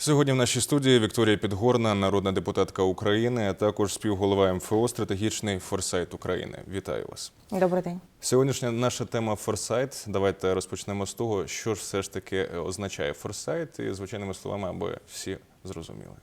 Сьогодні в нашій студії Вікторія Підгорна, народна депутатка України, а також співголова МФО Стратегічний форсайт України. Вітаю вас. Добрий день. Сьогоднішня наша тема форсайт. Давайте розпочнемо з того, що ж все ж таки означає форсайт, і звичайними словами, аби всі зрозуміли.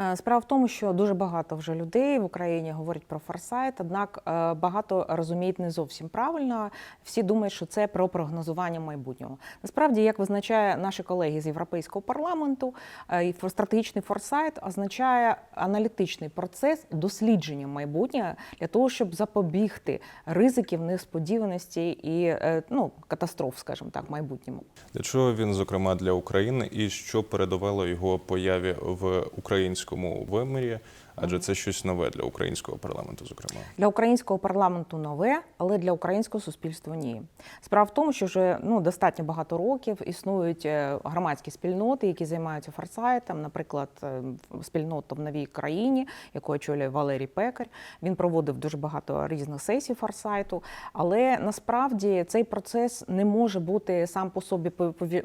Е, Справа в тому, що дуже багато вже людей в Україні говорять про форсайт, однак е, багато розуміють не зовсім правильно. Всі думають, що це про прогнозування майбутнього. Насправді, як визначає наші колеги з Європейського парламенту, е, стратегічний форсайт означає аналітичний процес дослідження майбутнього для того, щоб запобігти ризиків, несподіваності і ну, катастроф, скажімо так, майбутньому. Для чого він, зокрема, для України, і що передувало його появі в українському вимірі? Адже це щось нове для українського парламенту, зокрема. Для українського парламенту нове, але для українського суспільства ні. Справа в тому, що вже ну достатньо багато років існують е, громадські спільноти, які займаються форсайтом. Наприклад, е, спільнота в новій країні, яку очолює Валерій Пекар. Він проводив дуже багато різних сесій форсайту. Але насправді цей процес не може бути сам по собі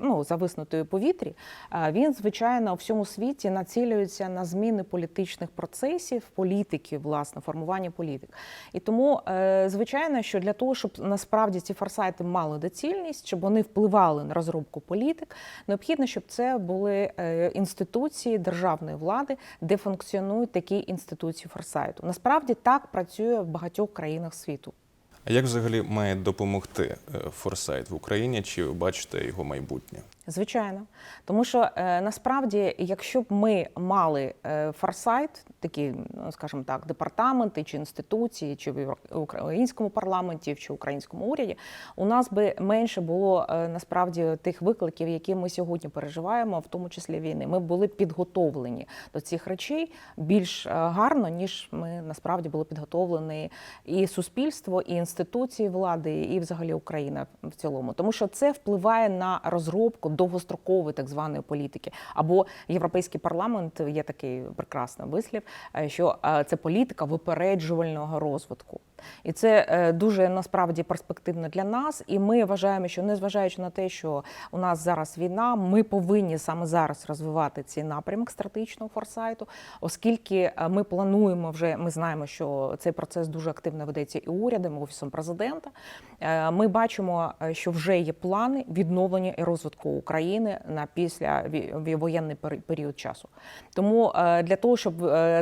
ну, зависнутою повітрі. Він, звичайно, у всьому світі націлюється на зміни політичних процесів, політики, власне, формування політик. І тому, е, звичайно, що для того, щоб насправді ці форсайти мали доцільність, щоб вони впливали на розробку політик, необхідно, щоб це були е, інституції державної влади, де функціонують такі інституції форсайту. Насправді так працює в багатьох країнах світу. А як взагалі має допомогти е, форсайт в Україні? Чи ви бачите його майбутнє? Звичайно, тому що е, насправді, якщо б ми мали е, форсайт, такі, ну скажімо так, департаменти чи інституції, чи в українському парламенті, чи українському уряді, у нас би менше було е, насправді тих викликів, які ми сьогодні переживаємо, в тому числі війни. Ми були підготовлені до цих речей більш е, гарно, ніж ми насправді були підготовлені і суспільство, і інституції влади, і взагалі Україна в цілому, тому що це впливає на розробку довгострокової так званої політики. Або європейський парламент є такий прекрасний вислів, е, що е, це політика випереджувального розвитку. І це е, дуже насправді перспективно для нас. І ми вважаємо, що незважаючи на те, що у нас зараз війна, ми повинні саме зараз розвивати цей напрямок стратегічного форсайту, оскільки е, ми плануємо вже, ми знаємо, що цей процес дуже активно ведеться і урядом, і офісом президента. Е, Ми бачимо, що вже є плани відновлення і розвитку України на після воєнний період часу. Тому для того, щоб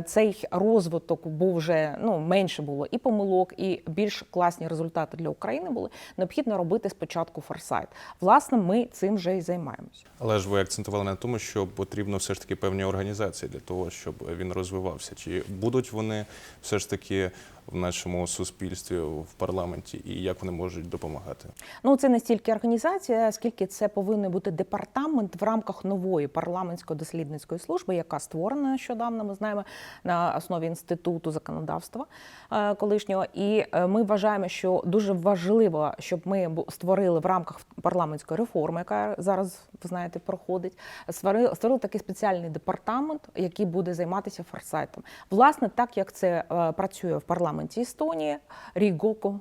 цей розвиток був вже ну менше було і помилок, і більш класні результати для України були, необхідно робити спочатку форсайт. Власне, ми цим вже і займаємося. Але ж ви акцентували на тому, що потрібно все ж таки певні організації для того, щоб він розвивався. Чи будуть вони все ж таки в нашому суспільстві, в парламенті, і як вони можуть допомагати? Ну, це не стільки організація, скільки це повинен бути департамент в рамках нової парламентської дослідницької служби, яка створена нещодавно. Ми знаємо на основі інституту законодавства е, колишнього. І е, ми вважаємо, що дуже важливо, щоб ми створили в рамках парламентської реформи, яка зараз ви знаєте проходить. Створили такий спеціальний департамент, який буде займатися форсайтом. Власне, так як це е, працює в парламенті Естонії, Рігоку.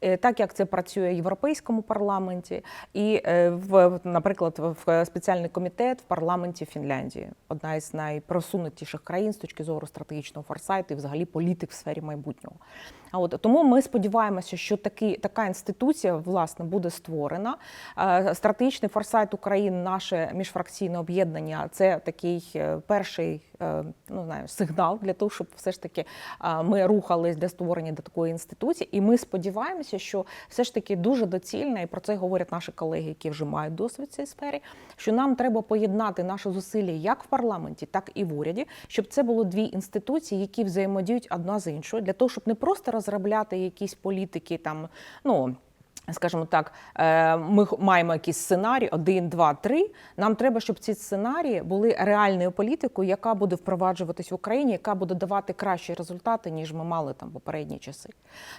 Е, Так як це працює в європейському парламенті, і е, в наприклад, в спеціальний комітет в парламенті Фінляндії, одна із найпросунутіших країн з точки зору стратегічного форсайту і взагалі політик в сфері майбутнього. А от тому ми сподіваємося, що такі така інституція власне буде створена. Е, Стратегічний форсайт України, наше міжфракційне об'єднання, це такий перший ну знаю сигнал для того, щоб все ж таки ми рухались для створення до такої інституції, і ми сподіваємося, що все ж таки дуже доцільно, і про це говорять наші колеги, які вже мають досвід в цій сфері. Що нам треба поєднати наші зусилля як в парламенті, так і в уряді, щоб це було дві інституції, які взаємодіють одна з іншою, для того, щоб не просто розробляти якісь політики там, ну. Скажімо так, е, ми маємо якийсь сценарій, один, два, три. Нам треба, щоб ці сценарії були реальною політикою, яка буде впроваджуватись в Україні, яка буде давати кращі результати, ніж ми мали там попередні часи.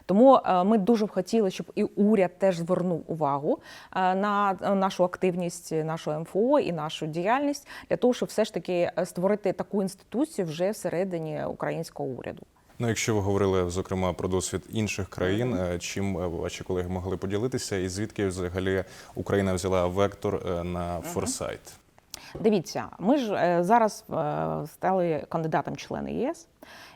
Тому е, ми дуже б хотіли, щоб і уряд теж звернув увагу е, на нашу активність, нашого МФО і нашу діяльність для того, щоб все ж таки створити таку інституцію вже всередині українського уряду. Ну, якщо ви говорили зокрема про досвід інших країн, е, чим е, ваші колеги могли поділитися, і звідки взагалі Україна взяла вектор е, на форсайт? Дивіться, ми ж зараз стали кандидатом члени ЄС.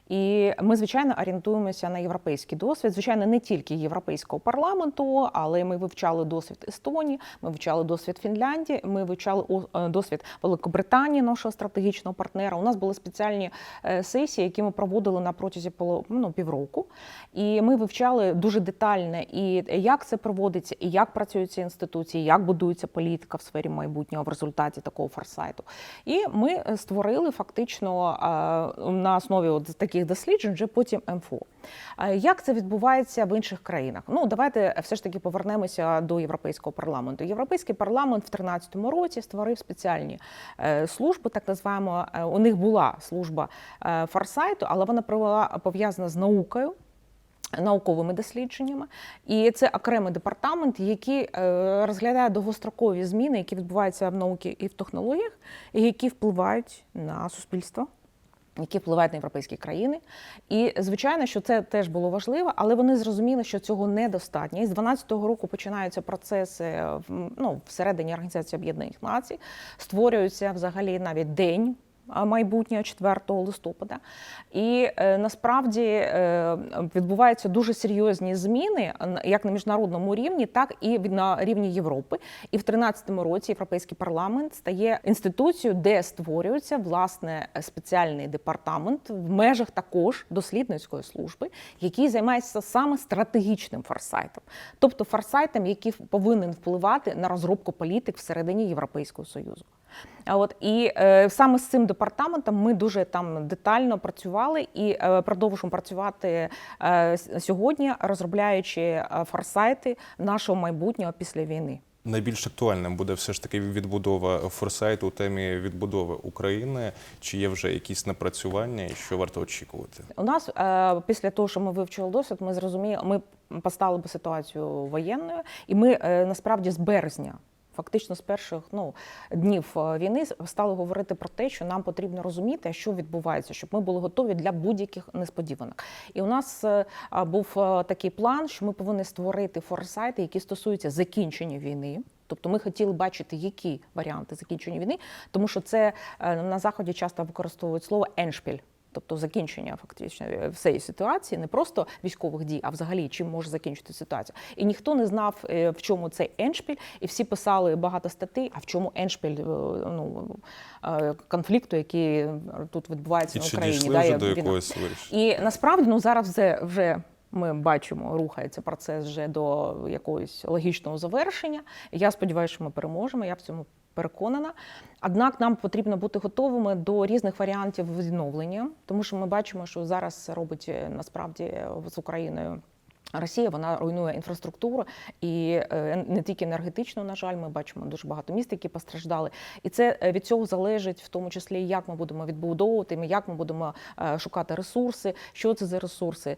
І ми, звичайно, орієнтуємося на європейський досвід. Звичайно, не тільки європейського парламенту, але ми вивчали досвід Естонії, ми вивчали досвід Фінляндії, ми вивчали е, досвід Великобританії, нашого стратегічного партнера. У нас були спеціальні е, сесії, які ми проводили на протязі ну, півроку. І ми вивчали дуже детально і як це проводиться, і як працюють ці інституції, як будується політика в сфері майбутнього в результаті такого форсайту. І ми е, створили фактично на основі от таких досліджень вже потім МФО. Як це відбувається в інших країнах? Ну давайте все ж таки повернемося до європейського парламенту. Європейський парламент в 2013 році створив спеціальні е, служби, так називаємо. Е, У них була служба е, форсайту, але вона була пов'язана з наукою науковими дослідженнями, і це окремий департамент, який розглядає довгострокові зміни, які відбуваються в науці і в технологіях, і які впливають на суспільство. Які впливають на європейські країни, і звичайно, що це теж було важливо, але вони зрозуміли, що цього недостатньо. І з 12 року починаються процеси ну, всередині Організації Об'єднаних Націй, створюється взагалі навіть день майбутнього 4 листопада. І е, насправді е, відбуваються дуже серйозні зміни як на міжнародному рівні, так і на рівні Європи. І в 2013 році Європейський парламент стає інституцією, де створюється власне спеціальний департамент в межах також дослідницької служби, який займається саме стратегічним форсайтом, тобто форсайтом, який повинен впливати на розробку політик всередині Європейського союзу. От і е, саме з цим департаментом ми дуже там детально працювали і е, продовжуємо працювати е, сьогодні, розробляючи е, форсайти нашого майбутнього після війни. Найбільш актуальним буде все ж таки відбудова форсайту у темі відбудови України. Чи є вже якісь напрацювання і що варто очікувати? У нас е, після того, що ми вивчили досвід, ми зрозуміли, ми поставили би ситуацію воєнною, і ми е, насправді з березня. Фактично з перших ну днів е, війни стали говорити про те, що нам потрібно розуміти, що відбувається, щоб ми були готові для будь-яких несподіванок. І у нас е, був е, такий план, що ми повинні створити форсайти, які стосуються закінчення війни. Тобто ми хотіли бачити, які варіанти закінчення війни, тому що це на заході часто використовують слово еншпіль. Тобто закінчення фактично е, всієї ситуації, не просто військових дій, а взагалі чим може закінчити ситуація. І ніхто не знав, е, в чому цей еншпіль, і всі писали багато статей, а в чому еншпіль е, ну, конфлікту, який тут відбувається І на чи Україні. дійшли да, вже до якогось? І насправді ну зараз вже вже. Ми бачимо, рухається процес вже до якогось логічного завершення. Я сподіваюся, що ми переможемо. Я в цьому переконана. Однак нам потрібно бути готовими до різних варіантів відновлення, тому що ми бачимо, що зараз робить е, насправді е, з Україною. Росія вона руйнує інфраструктуру і е, не тільки енергетично, на жаль, ми бачимо дуже багато міст, які постраждали. І це е, від цього залежить в тому числі, як ми будемо відбудовувати, як ми будемо е, шукати ресурси, що це за ресурси,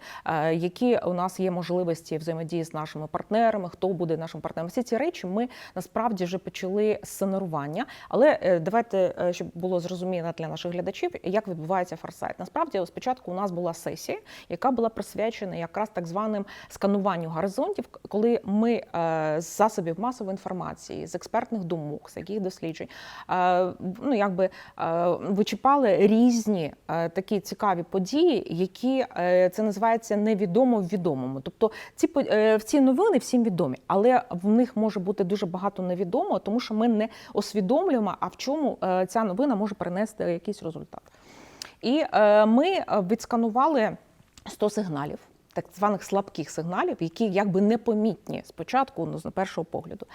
які у нас є можливості взаємодії з нашими партнерами, хто буде нашим партнером. Всі ці речі ми насправді вже почали з сценарування. Але давайте, щоб було зрозуміло для наших глядачів, як відбувається форсайт. Насправді, спочатку у нас була сесія, яка була присвячена якраз так званим скануванню горизонтів, коли ми е, з засобів масової інформації, з експертних думок, з яких досліджень, е, ну якби е, вичіпали різні такі цікаві події, які це називається невідомо в відомому. Тобто ці е, ці новини всім відомі, але в них може бути дуже багато невідомого, тому що ми не усвідомлюємо, а в чому ця новина може принести якийсь результат. І ми відсканували 100 сигналів. Так званих слабких сигналів, які якби непомітні спочатку, ну, з першого погляду.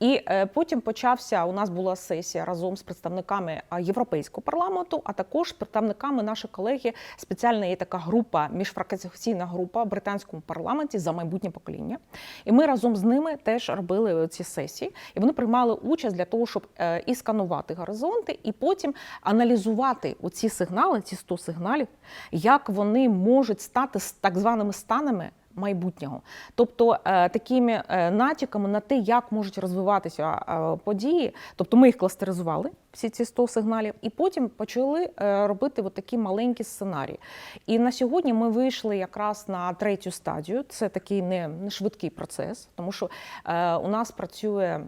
І е, потім почався. У нас була сесія разом з представниками Європейського парламенту, а також з представниками наших колеги. Спеціальна є така група, міжфракційна група в британському парламенті за майбутнє покоління. І ми разом з ними теж робили ці сесії, і вони приймали участь для того, щоб е, і сканувати горизонти, і потім аналізувати оці сигнали, ці 100 сигналів, як вони можуть стати так званими станами. Майбутнього, тобто е, такими е, натяками на те, як можуть розвиватися е, події. Тобто ми їх кластеризували, всі ці 100 сигналів, і потім почали робити от такі маленькі сценарії. І на сьогодні ми вийшли якраз на третю стадію. Це такий не, швидкий процес, тому що у нас працює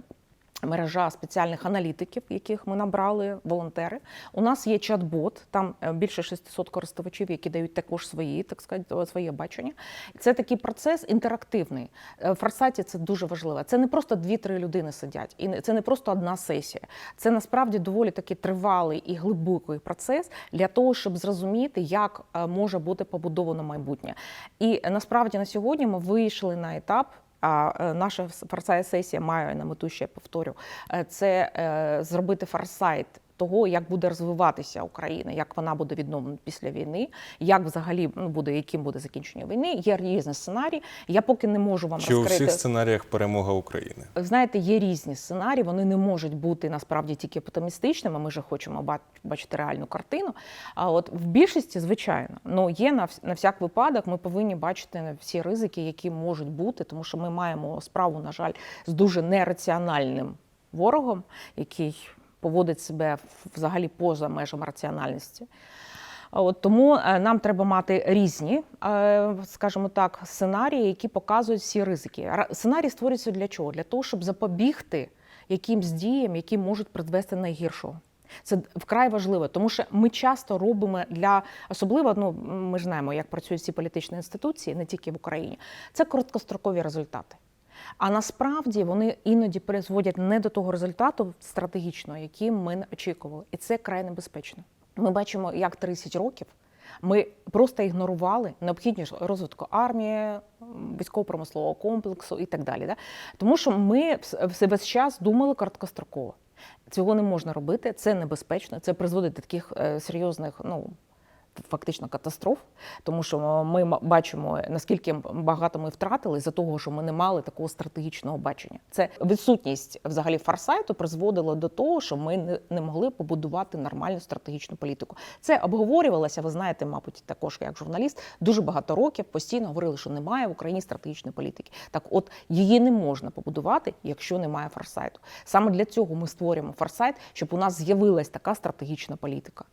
Мережа спеціальних аналітиків, яких ми набрали, волонтери. У нас є чат-бот, там е, більше 600 користувачів, які дають також свої, так сказати, своє бачення. Це такий процес інтерактивний. Е, В Форсайті це дуже важливо. Це не просто дві-три людини сидять, і це не просто одна сесія. Це насправді доволі такий тривалий і глибокий процес для того, щоб зрозуміти, як е, може бути побудовано майбутнє. І насправді на сьогодні ми вийшли на етап. А е, наша форсайт сесія має на мету ще повторю, е, це е, зробити форсайт того, як буде розвиватися Україна, як вона буде відновлена після війни, як взагалі ну, буде, яким буде закінчення війни. Є різні сценарії. Я поки не можу вам Чи у всіх сценаріях перемога України? Знаєте, є різні сценарії, вони не можуть бути насправді тільки оптимістичними. Ми ж хочемо бачити реальну картину. А от в більшості, звичайно, ну є на на всяк випадок. Ми повинні бачити всі ризики, які можуть бути, тому що ми маємо справу, на жаль, з дуже нераціональним ворогом, який поводить себе взагалі поза межами раціональності. От тому е, нам треба мати різні, е, скажімо так, сценарії, які показують всі ризики. Сценарій створюється для чого? Для того, щоб запобігти якимсь діям, які можуть призвести найгіршого. Це вкрай важливо, тому що ми часто робимо для особливо, ну ми ж знаємо, як працюють ці політичні інституції, не тільки в Україні. Це короткострокові результати. А насправді вони іноді призводять не до того результату стратегічного, який ми очікували, і це край небезпечно. Ми бачимо, як 30 років ми просто ігнорували необхідність розвитку армії, військово-промислового комплексу і так далі. Да? Тому що ми вс- все весь час думали короткостроково. Цього не можна робити, це небезпечно, це призводить до таких е, серйозних, ну фактично катастроф, тому що ми бачимо наскільки багато ми втратили за того, що ми не мали такого стратегічного бачення. Це відсутність взагалі форсайту призводила до того, що ми не, могли побудувати нормальну стратегічну політику. Це обговорювалося. Ви знаєте, мабуть, також як журналіст, дуже багато років постійно говорили, що немає в Україні стратегічної політики. Так, от її не можна побудувати, якщо немає форсайту. Саме для цього ми створюємо форсайт, щоб у нас з'явилась така стратегічна політика.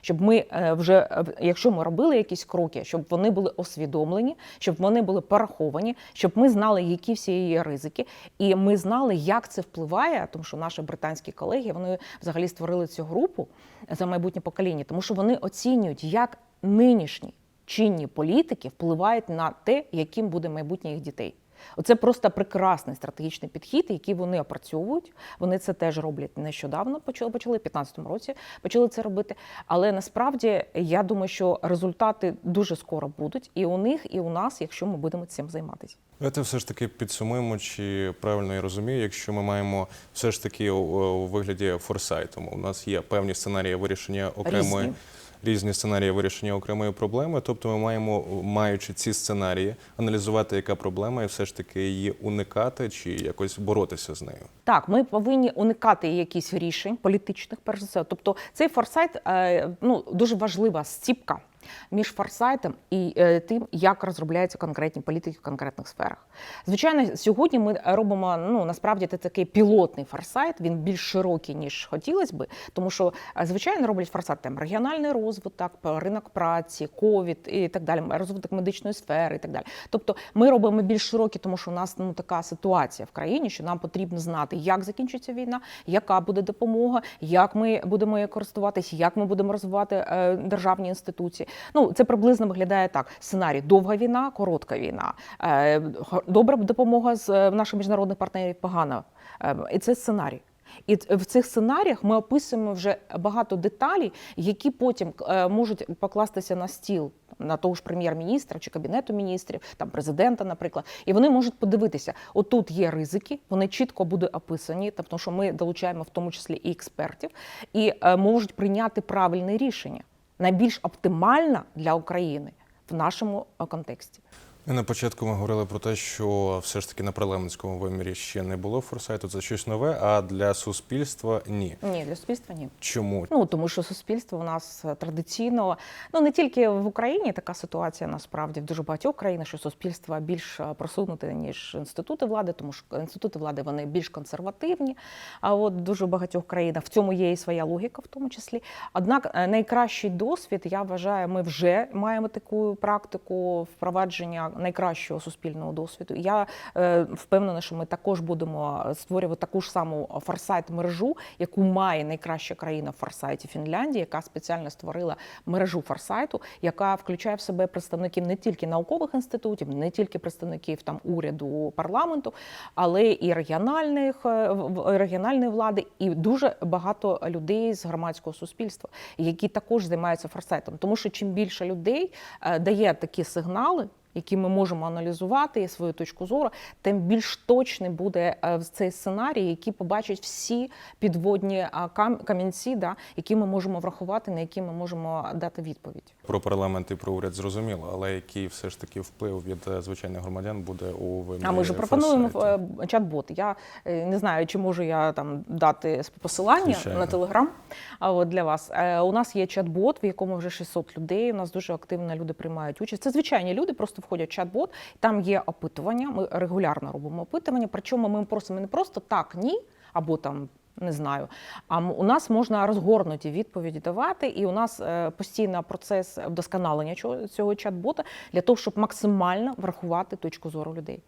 Щоб ми е, вже, е, якщо ми робили якісь кроки, щоб вони були освідомлені, щоб вони були пораховані, щоб ми знали, які всі її ризики, і ми знали, як це впливає, тому що наші британські колеги вони взагалі створили цю групу за майбутнє покоління, тому що вони оцінюють, як нинішні чинні політики впливають на те, яким буде майбутнє їх дітей. Оце просто прекрасний стратегічний підхід, який вони опрацьовують. Вони це теж роблять нещодавно. Почали почали в 2015 році. Почали це робити. Але насправді я думаю, що результати дуже скоро будуть і у них, і у нас, якщо ми будемо цим займатися. Давайте все ж таки підсумуємо, чи правильно я розумію, якщо ми маємо все ж таки у, вигляді форсайту. У нас є певні сценарії вирішення окремої Різні. Різні сценарії вирішення окремої проблеми. Тобто, ми маємо, маючи ці сценарії, аналізувати, яка проблема, і все ж таки її уникати чи якось боротися з нею. Так, ми повинні уникати якісь рішень політичних, перш за все. Тобто цей форсайт е, ну, дуже важлива стіпка між форсайтом і е, тим, як розробляються конкретні політики в конкретних сферах. Звичайно, сьогодні ми робимо ну насправді це такий пілотний форсайт. Він більш широкий ніж хотілося би, тому що е, звичайно роблять форсайт там регіональний розвиток, ринок праці, ковід і так далі, розвиток медичної сфери і так далі. Тобто ми робимо більш широкі, тому що у нас ну така ситуація в країні, що нам потрібно знати, як закінчиться війна, яка буде допомога, як ми будемо користуватися, як ми будемо розвивати е, державні інституції. Ну це приблизно виглядає так: сценарій. Довга війна, коротка війна, е, добра допомога з е, наших міжнародних партнерів, погана. Е, і це сценарій. І в цих сценаріях ми описуємо вже багато деталей, які потім можуть покластися на стіл на того ж прем'єр-міністра чи кабінету міністрів, там президента, наприклад, і вони можуть подивитися: отут є ризики, вони чітко будуть описані, тобто що ми долучаємо в тому числі і експертів, і можуть прийняти правильне рішення, найбільш оптимальна для України в нашому е, контексті. І На початку ми говорили про те, що все ж таки на парламентському вимірі ще не було форсайту, це щось нове, а для суспільства ні. Ні, для суспільства ні. Чому? Ну тому що суспільство у нас е, традиційно, ну не тільки в Україні така ситуація насправді в дуже багатьох країнах, що суспільство більш е, просунуте ніж інститути влади, тому що інститути влади вони більш консервативні. А от в дуже багатьох країнах в цьому є і своя логіка, в тому числі. Однак е, найкращий досвід, я вважаю, ми вже маємо таку практику впровадження найкращого суспільного досвіду. І Я е, впевнена, що ми також будемо створювати таку ж саму форсайт мережу, яку має найкраща країна в форсайті Фінляндії, яка спеціально створила мережу форсайту, яка включає в себе представників не тільки наукових інститутів, не тільки представників там уряду парламенту, але і регіональних е, регіональної влади, і дуже багато людей з громадського суспільства, які також займаються форсайтом. Тому що чим більше людей е, дає такі сигнали. Які ми можемо аналізувати і свою точку зору, тим більш точний буде е, цей сценарій, який побачать всі підводні камінці, да, які ми можемо врахувати, на які ми можемо дати відповідь. Про парламент і про уряд зрозуміло, але який все ж таки вплив від е, звичайних громадян буде у вимірі А ми ж пропонуємо е, чат-бот. Я е, не знаю, чи можу я там дати посилання Звичайно. на телеграм. А от для вас у нас є чат-бот, в якому вже 600 людей. У нас дуже активно люди приймають участь. Це звичайні люди, просто входять в чат-бот. Там є опитування. Ми регулярно робимо опитування. Причому ми просимо не просто так, ні або там. Не знаю, а у нас можна розгорнуті відповіді давати, і у нас е, постійно процес вдосконалення цього чат-бота для того, щоб максимально врахувати точку зору людей.